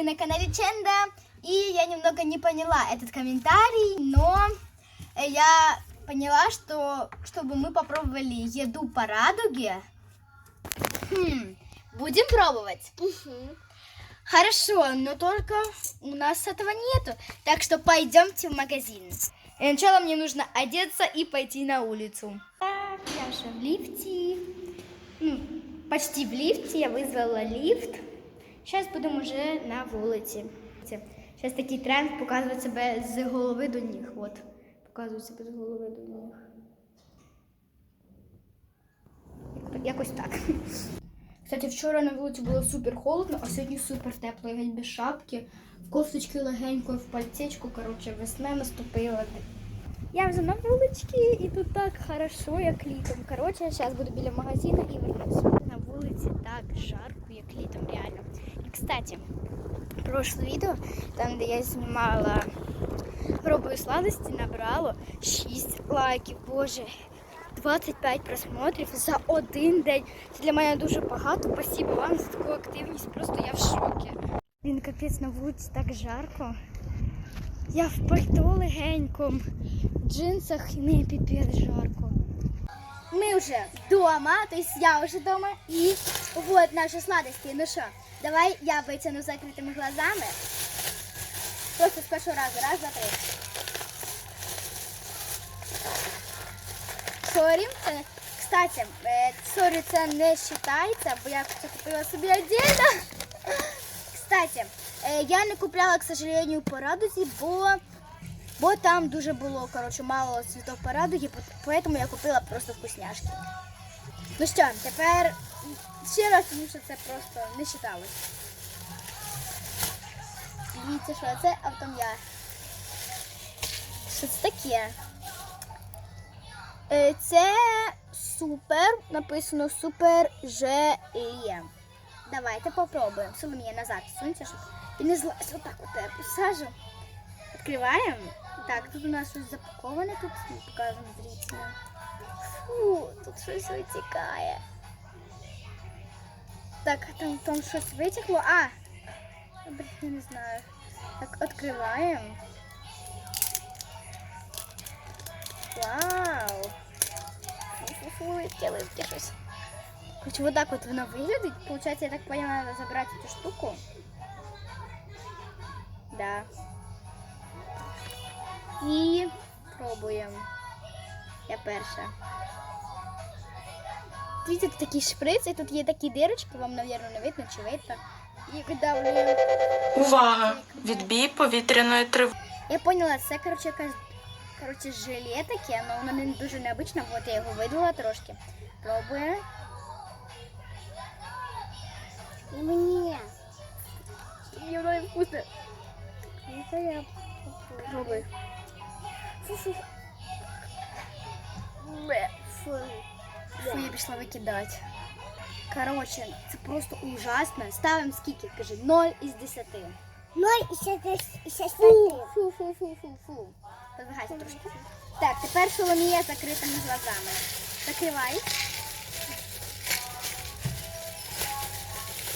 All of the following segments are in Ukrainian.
вы на канале Ченда. И я немного не поняла этот комментарий, но э, я поняла, что чтобы мы попробовали еду по радуге, хм, будем пробовать. Хорошо, но только у нас этого нету. Так что пойдемте в магазин. И сначала мне нужно одеться и пойти на улицу. Так, я же в лифте. Ну, почти в лифте. Я вызвала лифт. Зараз будемо вже на вулиці. Зараз такий тренд показувати себе з голови до ніг. От. Показують себе з голови до ніг. Якось так. Кстати, вчора на вулиці було супер холодно, а сьогодні супер тепло. Геть без шапки, в кофточки легенько, в пальтечку. Коротше, весна наступила. Я вже на вуличці і тут так хорошо, як літом. Коротше, зараз буду біля магазину і вернусь. Вулиці так жарко, як літом, реально. І, кстати, прошле відео, там, де я знімала пробую сладості, набрало 6 лайків. Боже, 25 просмотрів за один день. Це для мене дуже багато. Спасибо вам за таку активність. Просто я в шокі. Він капець на вулиці так жарко. Я в пальто легеньком, в джинсах і мені піпець жарко. Мы уже дома, то есть я уже дома, и вот наши сладости. Ну что, давай я вытяну закрытыми глазами. Просто с первого раза. Раз, два, три. Сорі, це, кстати, е, сорі, це не вважається, бо я це купила собі отдельно. Кстати, е, я не купляла, к сожалению, по радузі, бо, бо там дуже було, коротше, мало цвітов по радугі, поэтому я купила просто вкусняшки. Ну що, тепер ще раз, тому що це просто не вважалось. Дивіться, що це, а потім я. Що це таке? Е, Це супер, написано супер желе. Давайте попробуємо. Соломія назад сунься, щоб і не злазь. Отак от я посажу. Відкриваємо. Так, тут у нас щось запаковане, тут покажемо зрителям. Фу, тут щось витікає. Так, там, там щось витекло. А! Блін, я не знаю. Так, відкриваємо. Вау! Фу-фу-фу, яке липке щось. Короче, вот так вот воно виглядить. Получается, я так поняла, надо забрать эту штуку. Да. І пробуємо. Я перша. Дивіться, тут такий шприц, і тут є такі дирочки, вам, мабуть, не видно чи видно. І видавлюємо. Увага! Відбій повітряної тривоги. Я поняла, це коротше якась коротше, желе таке, але воно не дуже необычне, от я його видала трошки. Пробую. Мені. Мені воно не вкусне. Ну, я Пробуй. Фу. Я пішла викидати. Коротше, це просто ужасно. Ставимо скільки, кажи, 0 із 10. Ноль і ще десь і ще Фу, фу, фу, фу, фу, фу. Подвигайся трошки. Так, тепер Соломія з закритими глазами. Закривай.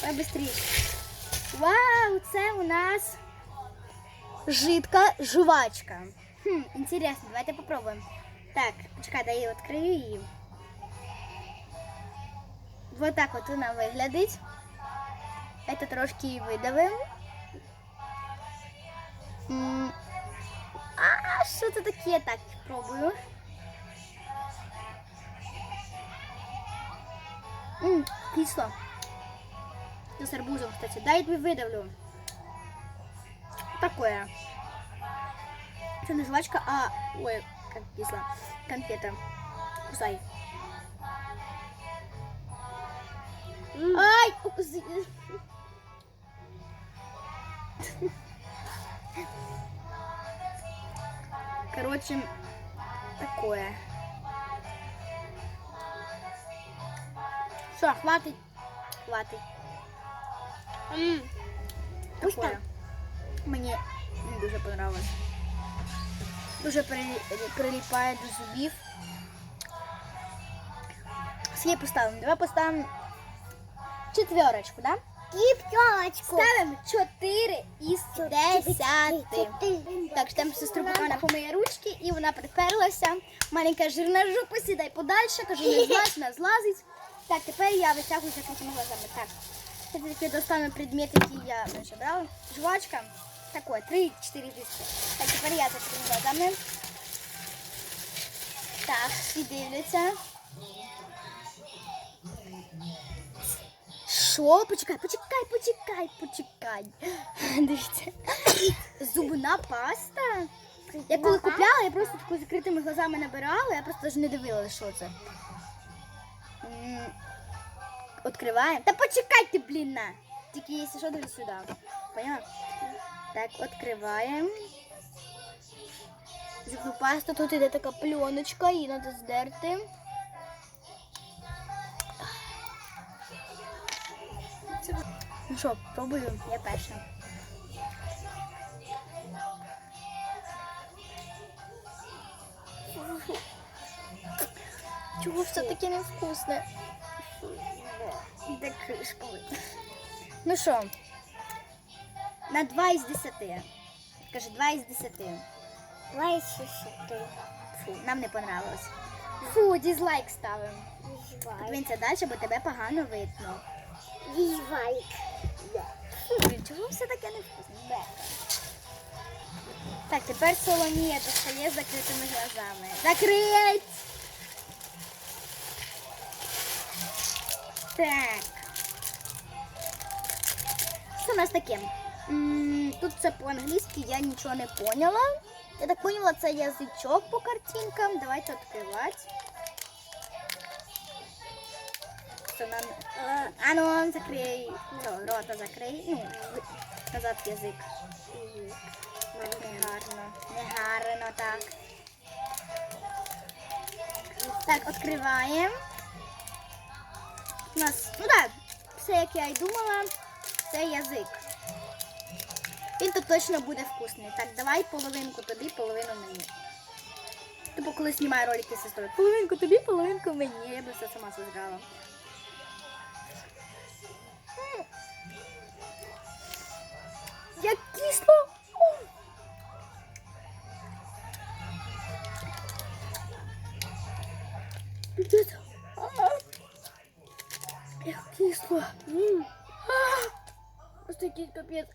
Давай быстріше. Вау, це у нас жидка жувачка. Хм, интересно, давайте попробуємо. Так, почекай, дай я відкрию її. Вот так от вона виглядить. Это трошки її видавимо. А, що це таке? Так, пробую. Ммм, кисло. Це з арбузом, кстати. Дай я видавлю. Такое. Это не жвачка, а... Ой, как кисло. Конфета. Кусай. Ай! укуси. Короче, такое. Все, хватит. Хватит. М, Такое. Мені не дуже понравилось. Дуже при- прилипає до зубів. Скільки поставимо? Давай поставимо четверочку, да? И пчелочку. Ставимо 4 із 10. Так, ждемо сестру, поки вона помиє ручки, і вона приперлася. Маленька жирна жопа, сідай подальше, кажу, не злазь, вона злазить. Так, тепер я витягую закритими глазами. Так, це таки достану предмет, який я менше брала. Жвачка. Такой, 3-4 диски. Так, тепер я закритими глазами. Так, всі дивляться. Що? Почекай, почекай, почекай, почекай. Дивіться. Зубна паста. Я коли купляла, я просто таку закритими глазами набирала, я просто навіть не дивилася, що це. Откриваємо. Та почекайте, блін, на. Тільки якщо що, дивись сюди. Поняла? Так, відкриваємо. Зубну пасту, тут іде така пленочка, її треба здерти. Ну що, пробую, я перша. Чого це таке невкусне? Де кришка? Ну що, на 2 із 10. Кажи, 2 із 10. Давай шишки. Фу, нам не понравилось. Фу, дизлайк ставимо. Дивіться далі, бо тебе погано видно. Дизлайк. Фу, блін, чого все таке невкусне? Бе. Так, тепер Соломія достає з закритими глазами. Закрить! Так. Що у нас таке? Тут це по-англійськи, я нічого не поняла. Я так поняла, це язичок по картинкам. Давайте відкривати. Нам... Е, А ну, закрий. Рота закрий. Ну, назад язик. Так, не гарно. Не гарно так. Так, відкриваємо. У нас, ну так, все як я й думала, це язик. Він тут точно буде вкусний. Так, давай половинку тобі, половину мені. Типу, коли знімаю ролики з сестрою. Половинку тобі, половинку мені. Я би все сама зіграла. Як кисло! Як кисло. А! Просто капець.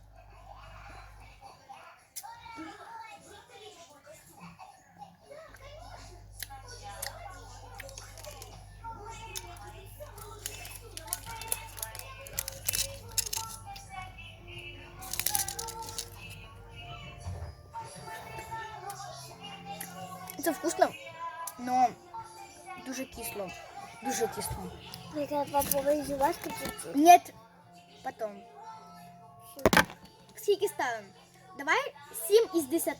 Це вкусно, но дуже кисло. Дуже кисло. Мне надо попробовать жвачку чуть-чуть. Нет, потом. Скільки ставимо? Давай 7 із 10.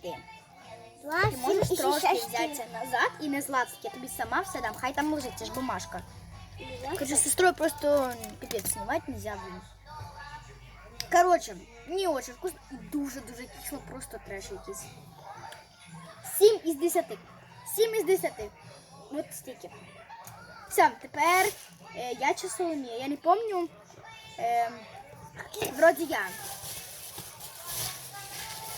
Два, Ти можеш семь, трошки шесть, взятися назад і не злазити. Я тобі сама все дам. Хай там лежить, це ж бумажка. семь. Короче, з сестрою просто пипец снимать нельзя, блин. Короче, не очень вкусно і дуже-дуже кисло, просто треш якийсь. 7 із 10. 7 із 10. От стільки. Все, тепер е, я чи Соломія. Я не помню. Е, вроді я.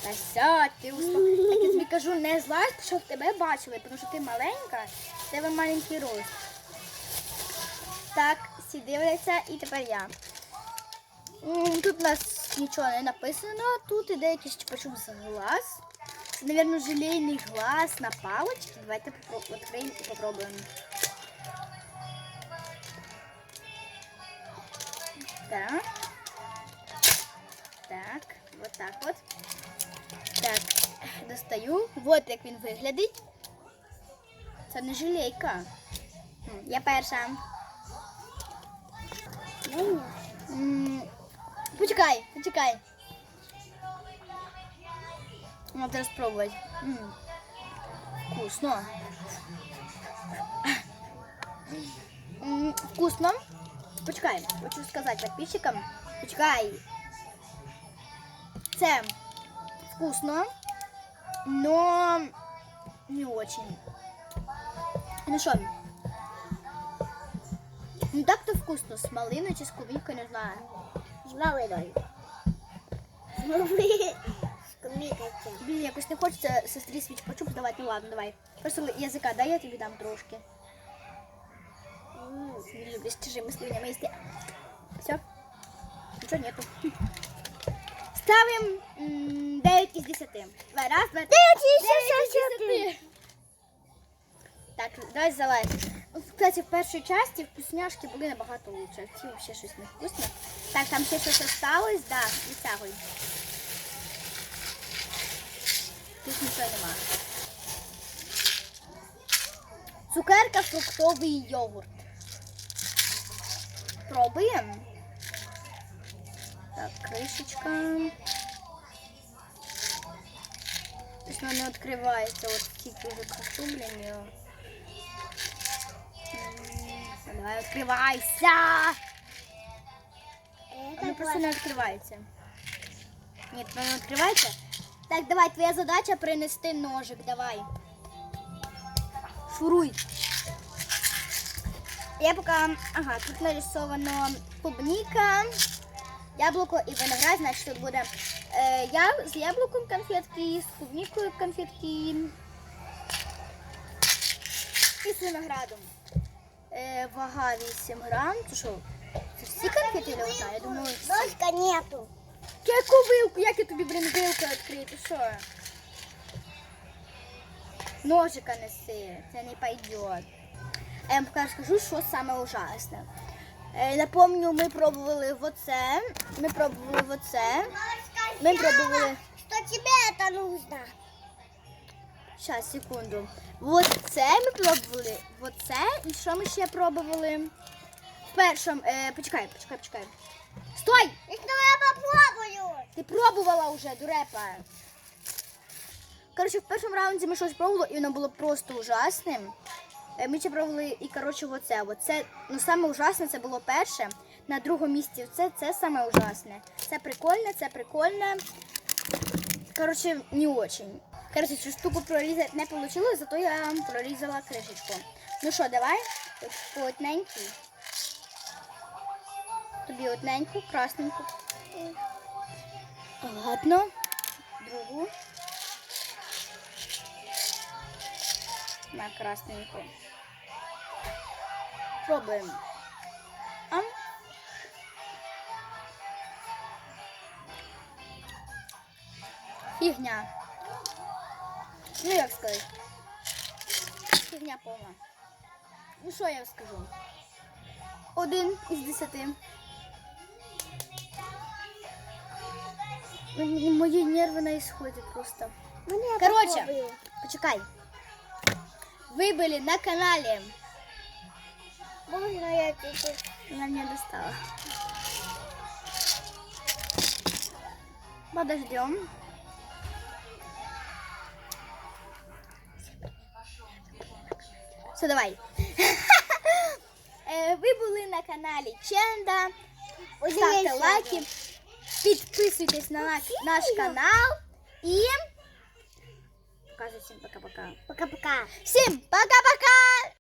Та все, ти успокойся. Так я тобі кажу, не злазь, щоб тебе бачили, тому що ти маленька, в тебе маленький рост. Так, всі дивляться, і тепер я. М, Тут у нас нічого не написано, тут іде якийсь чупа-чуп з глаз. Це, мабуть, желейний глаз на паличці. Давайте попро- відкриємо і попробуємо. Так. Так, вот так вот. Так, достаю. Вот як він виглядить. Це не желейка. М, Я перша. М, Почекай, Почекай. Надо спробувати. М, Вкусно. М, Вкусно. Почекай, хочу сказати підписчикам. Почекай. Це вкусно, но не очень. Ну що? Ну так-то вкусно, з малиною чи з не знаю. З малиною. З малиною. Скумікаться. Блін, якось не хочеться сестрі свічку чуп давати. Ну ладно, давай. Просто язика дай, я тобі дам трошки. Не любишь чужими слюнями їсти. Все. Нічого нету. Ставим м, 9 із 10. Давай, раз, два, три. 9 із 10. Так, давай залай. От, Кстати, в першій часті вкусняшки були набагато лучше. Ці взагалі щось не вкусне. Так, там ще щось осталось, да, витягуй. Тут нічого нема. Цукерка, фруктовий йогурт. Пробуємо. Так, кришечка. Ось воно не відкривається, от тільки вже красу, блін, його. М, Давай, відкривайся! Воно Это просто не відкривається. Ні, воно не відкривається. Так, давай, твоя задача принести ножик, давай. Шуруй. Я пока, ага, тут нарисовано клубника, яблуко і виноград, значить тут буде е, я, з яблуком конфетки, з клубникою конфетки і з виноградом. Е, вага 8 грам. Це що? Це всі конфети чи? Я думаю, всі. Ножка нету. Яку вилку? Як я тобі, блін, вилку відкрити? Що? Ножика неси, це не пойдет. Я вам скажу, що саме ужасне. Е, напомню, ми пробували в оце, ми пробували в оце, ми пробували, Что тебе это нужно? зараз, секунду, вот це ми пробували, вот це, і що ми ще пробували? В першому, е, почекай, почекай, почекай. Стой! Я попробую. Ти пробувала вже, дурепа. Коротше, в першому раунді ми щось пробували, і воно було просто ужасним. Е, Ми ще пробували і коротше, оце. Оце, ну саме ужасне це було перше. На другому місці це, це саме ужасне. Це прикольне, це прикольне. Коротше, не очень. Коротше, цю штуку прорізати не вийшло, зато я прорізала кришечку. Ну що, давай? Одненькій. Тобі одненьку, красненьку. Ладно. Другу. На красненьку. Пробуємо. Ам. Фігня. Ну як сказати? Фігня повна. Ну що я скажу? Один із десяти. М- Мої нерви на исходе просто. Ну, я Короче. попробую. Почекай. Вы были на канале. Можно я тебе? Она меня достала. Подождем. Все, давай. Е, Ви були на каналі Ченда. Ставте Удивіться. лайки, Підписуйтесь на наш, наш канал і показуй всім пока-пока. Пока-пока. Всім пока-пока!